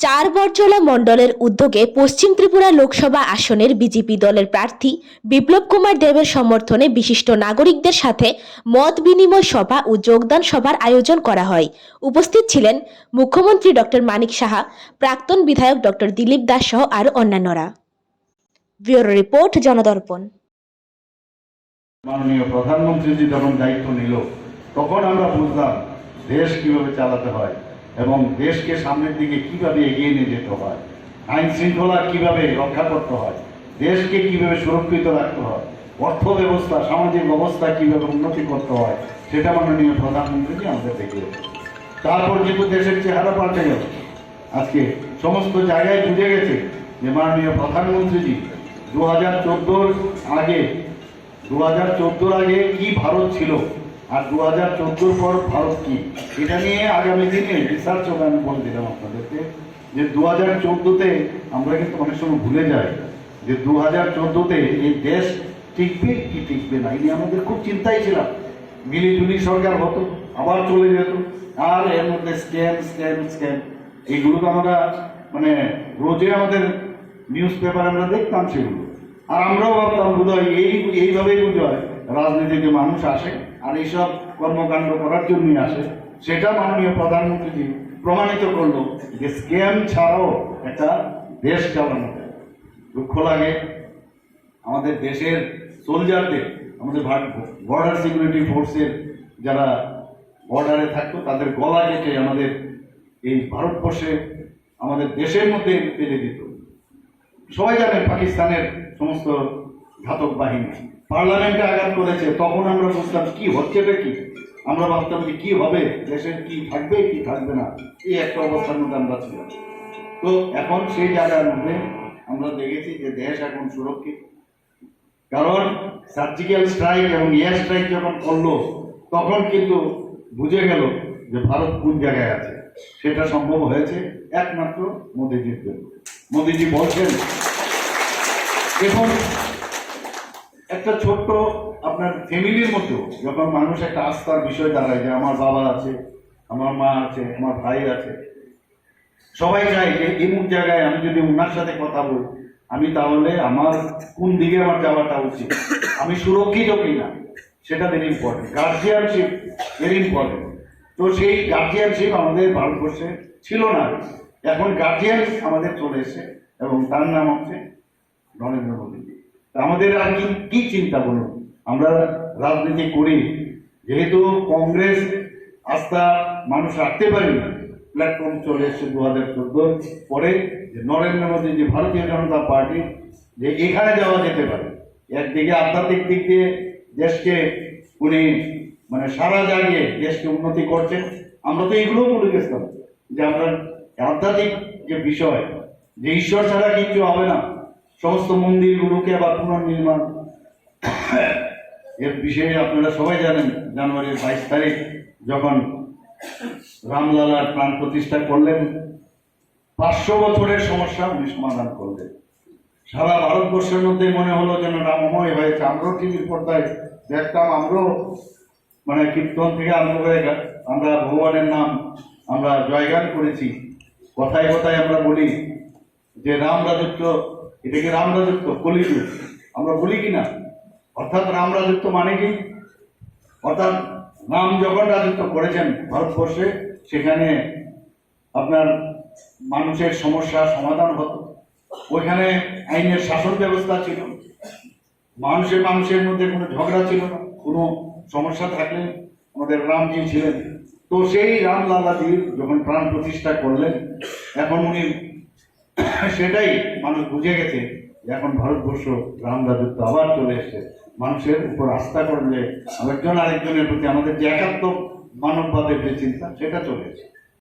চার বরজলা মণ্ডলের উদ্যোগে পশ্চিম ত্রিপুরা লোকসভা আসনের বিজেপি দলের প্রার্থী বিপ্লব কুমার দেবের সমর্থনে বিশিষ্ট নাগরিকদের সাথে মত বিনিময় সভা ও যোগদান সভার আয়োজন করা হয়। উপস্থিত ছিলেন মুখ্যমন্ত্রী ডক্টর মানিক সাহা, প্রাক্তন বিধায়ক ডক্টর দিলীপ দাস সহ আরও অন্যান্যরা। Bureau report, Janadarpan. মাননীয় প্রধানমন্ত্রী যখন দায়িত্ব নিল, তখন আমরা বুঝলাম দেশ কীভাবে চালাতে হয়। এবং দেশকে সামনের দিকে কীভাবে এগিয়ে নিয়ে যেতে হয়, আইন শৃঙ্খলা কীভাবে রক্ষা করতে হয়, দেশকে কীভাবে সুরক্ষিত রাখতে হয় অর্থ ব্যবস্থা সামাজিক ব্যবস্থা কীভাবে উন্নতি করতে হয়, সেটা মাননীয় প্রধানমন্ত্রী আমাদের দেখিয়েছে তারপর কিন্তু দেশের চেহারা পাল্টে গেল, আজকে সমস্ত জায়গায় বুঝে গেছে যে মাননীয় প্রধানমন্ত্রীজি দু হাজার চোদ্দোর আগে দু হাজার চোদ্দোর আগে কি ভারত ছিল আর দু হাজার চোদ্দোর পর ভারত কি? এটা নিয়ে আগামী দিনে রিসার্চ হবে, আমি বলে দিলাম আপনাদেরকে। যে দু হাজার চোদ্দোতে আমরা কিন্তু অনেক সময় ভুলে যাই যে দু হাজার চোদ্দোতে এই দেশ টিকবে কি টিকবে না, এই আমাদের খুব চিন্তায় ছিলাম মিলিজুলি সরকার হতো, আবার চলে যেত। আর এর মধ্যে স্ক্যাম স্ক্যাম স্ক্যাম এইগুলো তো আমরা মানে রোজে আমাদের নিউজ পেপার আমরা দেখতাম সেগুলো। আর আমরাও ভাবতাম বোধহয় এই, এইভাবেই বোধহয় রাজনীতিতে মানুষ আসে আর এইসব কর্মকাণ্ড করার জন্যই আসে। সেটা মাননীয় প্রধানমন্ত্রীজি প্রমাণিত করল যে স্ক্যাম ছাড়াও একটা দেশ চালানো দুঃখ লাগে, আমাদের দেশের সোলজারদের আমাদের বর্ডার সিকিউরিটি ফোর্সের যারা বর্ডারে থাকতো, তাদের গলা কেটে আমাদের এই ভারতবর্ষে আমাদের দেশের মধ্যে ফেলে দিত। সবাই জানে পাকিস্তানের সমস্ত ঘাতক বাহিনী। পার্লামেন্টে আঘাত করেছে, তখন আমরা বুঝতাম কি হচ্ছেটা কি? আমরা ভাবতাম যে কি হবে? দেশের কি থাকবে কি থাকবে না? এই একটা অবস্থার মধ্যে আমরা ছিলাম। তো এখন সেই জায়গার মধ্যে আমরা দেখেছি যে দেশ এখন সুরক্ষিত। কারণ সার্জিক্যাল স্ট্রাইক এবং এয়ার স্ট্রাইক যখন করল, তখন কিন্তু বুঝে গেল যে ভারত কোন জায়গায় আছে। সেটা সম্ভব হয়েছে একমাত্র মোদিজির জন্য। মোদিজি বলছেন এখন একটা ছোট্ট আপনার ফ্যামিলির মতো যখন মানুষ একটা আস্থার বিষয় দাঁড়ায় যে আমার বাবা আছে, আমার মা আছে, আমার ভাই আছে, সবাই চায় যে এমন জায়গায় আমি যদি ওনার সাথে কথা বলি, আমি তাহলে আমার কোন দিকে আমার যাওয়াটা উচিত? আমি সুরক্ষিত কিনা? সেটা very important guardianship very important তো সেই গার্জিয়ানশিপ আমাদের ভারতবর্ষে ছিল না। এখন গার্জিয়ান আমাদের চলে এসে এবং তার নাম হচ্ছে নরেন্দ্র মোদীজি তা আমাদের আর কি কি চিন্তা বলুন? আমরা রাজনীতি করি, যেহেতু কংগ্রেস আস্থা মানুষ রাখতে পারি না প্ল্যাটফর্ম চলে এসেছে দু হাজার চোদ্দোর পরে যে নরেন্দ্র মোদী, যে ভারতীয় জনতা পার্টি, যে এখানে যাওয়া যেতে পারে। একদিকে আধ্যাত্মিক দিক দিয়ে দেশকে উনি মানে সারা জাগিয়ে দেশকে উন্নতি করছেন। আমরা তো এগুলোও বলে গেছিলাম যে আমরা আধ্যাত্মিক যে বিষয়, যে ঈশ্বর ছাড়া কিছু হবে না। সমস্ত মন্দিরগুলোকে আবার পুনর্নির্মাণ। এর বিষয়ে আপনারা সবাই জানেন, জানুয়ারির বাইশ তারিখ যখন রামলালার প্রাণ প্রতিষ্ঠা করলেন, পাঁচশো বছরের সমস্যা উনি সমাধান করলেন। সারা ভারতবর্ষের মধ্যে মনে হলো যেন রামময় হয়েছে। আমরাও টিভির পর্দায় দেখতাম, আমরাও মানে কীর্তন থেকে আরম্ভ করে আমরা ভগবানের নাম, আমরা জয়গান করেছি। কথায় কথায় আমরা বলি যে রাম রাজত্ব এটাকে রাম রাজত্ব কলিযুগ আমরা বলি কি না অর্থাৎ রাম রাজত্ব মানে কি? অর্থাৎ রাম যখন রাজত্ব করেছেন ভারতবর্ষে, সেখানে আপনার মানুষের সমস্যা সমাধান হতো। ওইখানে আইনের শাসন ব্যবস্থা ছিল। মানুষের মানুষের মধ্যে কোনো ঝগড়া ছিল না, কোনো সমস্যা থাকলে আমাদের রামজি ছিলেন। তো সেই রাম লালাজির যখন প্রাণ প্রতিষ্ঠা করলেন, এখন উনি সেটাই মানুষ বুঝে গেছে এখন ভারতবর্ষ রাম রাজত্ব আবার চলে এসছে। মানুষের উপর আস্থা করলে আরেকজন আরেকজনের প্রতি আমাদের যে একাত্ম মানববাদের যে চিন্তা, সেটা চলে এসেছে।